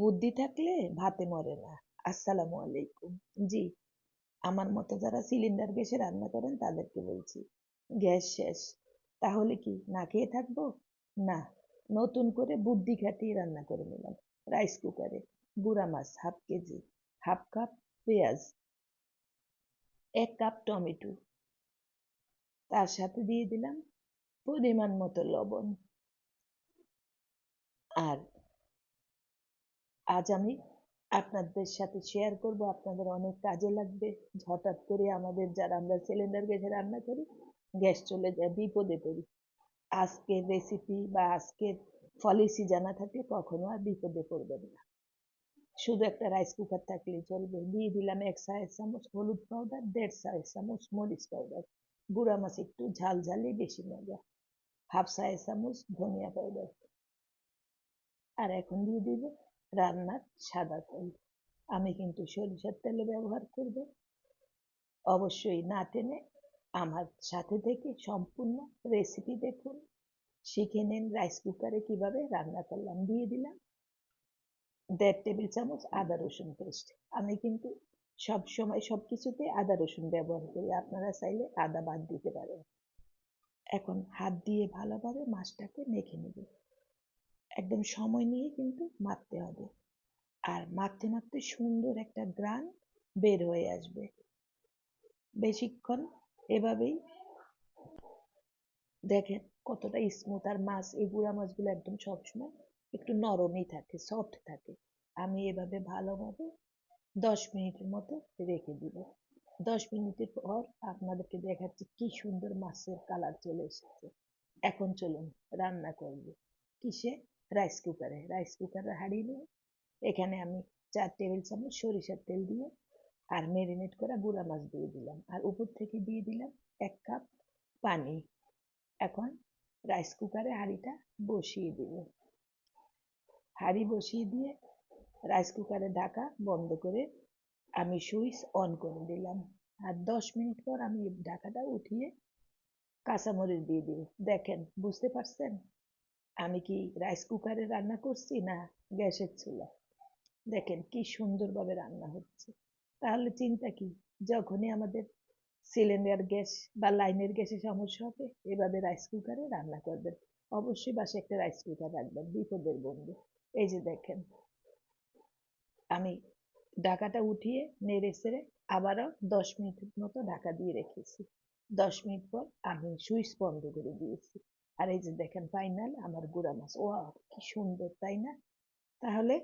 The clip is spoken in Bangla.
বুদ্ধি থাকলে ভাতে মরে না। আসসালামু আলাইকুম। জি, আমার মতো যারা সিলিন্ডার গ্যাসে রান্না করেন তাদেরকে বলছি, গ্যাস শেষ। তাহলে কি না খেয়ে থাকব? না, নতুন করে বুদ্ধি খাটিয়ে রান্না করে নিলাম। রাইস কুকারে গুঁড়া মাছ হাফ কেজি, হাফ কাপ পেঁয়াজ, এক কাপ টমেটো। তার সাথে দিয়ে দিলাম পরিমাণ মতো লবণ আর আজ আমি আপনাদের সাথে শেয়ার করব, আপনাদের অনেক কাজে লাগবে। হঠাৎ করে আমাদের যারা আমরা সিলিন্ডার গ্যাসে রান্না করি গ্যাস চলে যায়, বিপদে পড়ি। আজকের রেসিপি বা আজকের পলিসি জানা থাকলে কখনো আর বিপদে পড়বেন না। শুধু একটা রাইস কুকার থাকলেই চলবে। দিয়ে দিলাম এক চায়ের চামচ হলুদ পাউডার দেড় চায়ের চামচ মরিচ পাউডার গুঁড়া মাছ একটু ঝাল ঝালে বেশি মজা। হাফ চায়ের চামচ ধনিয়া পাউডার আর এখন দিয়ে দিব রান্নার সাদা তেল। আমি কিন্তু সরিষার তেলে ব্যবহার করব। অবশ্যই না টেনে আমার সাথে থেকে সম্পূর্ণ রেসিপি দেখুন। শিখে নিন রাইস কুকারে কীভাবে রান্না করলাম, দিয়ে দিলাম। দেড় টেবিল চামচ আদা রসুন পেস্ট আমি কিন্তু সব সময় সব কিছুতে আদা রসুন ব্যবহার করি, আপনারা চাইলে আদা বাদ দিতে পারেন। এখন হাত দিয়ে ভালোভাবে মাছটাকে মেখে নেব একদম সময় নিয়ে কিন্তু মাখতে হবে। আর মাখতে মাখতে সুন্দর একটা গ্রান বের হয়ে আসবে। বেশিক্ষণ এভাবেই দেখেন কতটা স্মুথ আর মাছ, এই গুঁড়া মাছগুলো একদম সবসময় একটু নরমই থাকে সফট থাকে। আমি এভাবে ভালোভাবে দশ মিনিটের মতো রেখে দিব। দশ মিনিটের পর আপনাদেরকে দেখাচ্ছি কি সুন্দর মাছের কালার চলে এসেছে। এখন চলুন রান্না করব। কিসে? রাইস কুকারে রাইস কুকারে হারিয়ে নিয়ে এখানে আমি চার টেবিল চামচ সরিষার তেল দিয়ে আর ম্যারিনেট করা গুঁড়া মাছ দিয়ে দিলাম। আর উপর থেকে দিয়ে দিলাম এক কাপ পানি। এখন রাইস কুকারে হাঁড়িটা বসিয়ে দিব। হাঁড়ি বসিয়ে দিয়ে রাইস কুকারে ঢাকা বন্ধ করে আমি সুইচ অন করে দিলাম। আর দশ মিনিট পর আমি ঢাকাটা উঠিয়ে কাঁচামরিচ দিয়ে দিব। দেখেন, বুঝতে পারছেন? আমি কি রাইস কুকারে রান্না করছি না গ্যাসের চুলা? দেখেন কি সুন্দরভাবে রান্না হচ্ছে। তাহলে চিন্তা কি? যখনই আমাদের সিলিন্ডার গ্যাস বা লাইনের গ্যাসে সমস্যা হবে, এভাবে রাইস কুকারে রান্না করবেন। অবশ্যই বাসে একটা রাইস কুকার রাখবেন, বিপদের বন্ধু। এই যে দেখেন, আমি ঢাকাটা উঠিয়ে, নেড়ে সেড়ে আবারও দশ মিনিটের মতো ঢাকা দিয়ে রেখেছি। দশ মিনিট পর আমি সুইচ বন্ধ করে দিয়েছি। আর এই যে দেখেন ফাইনাল আমার গুঁড়া মাছ ও কি সুন্দর তাই না? তাহলে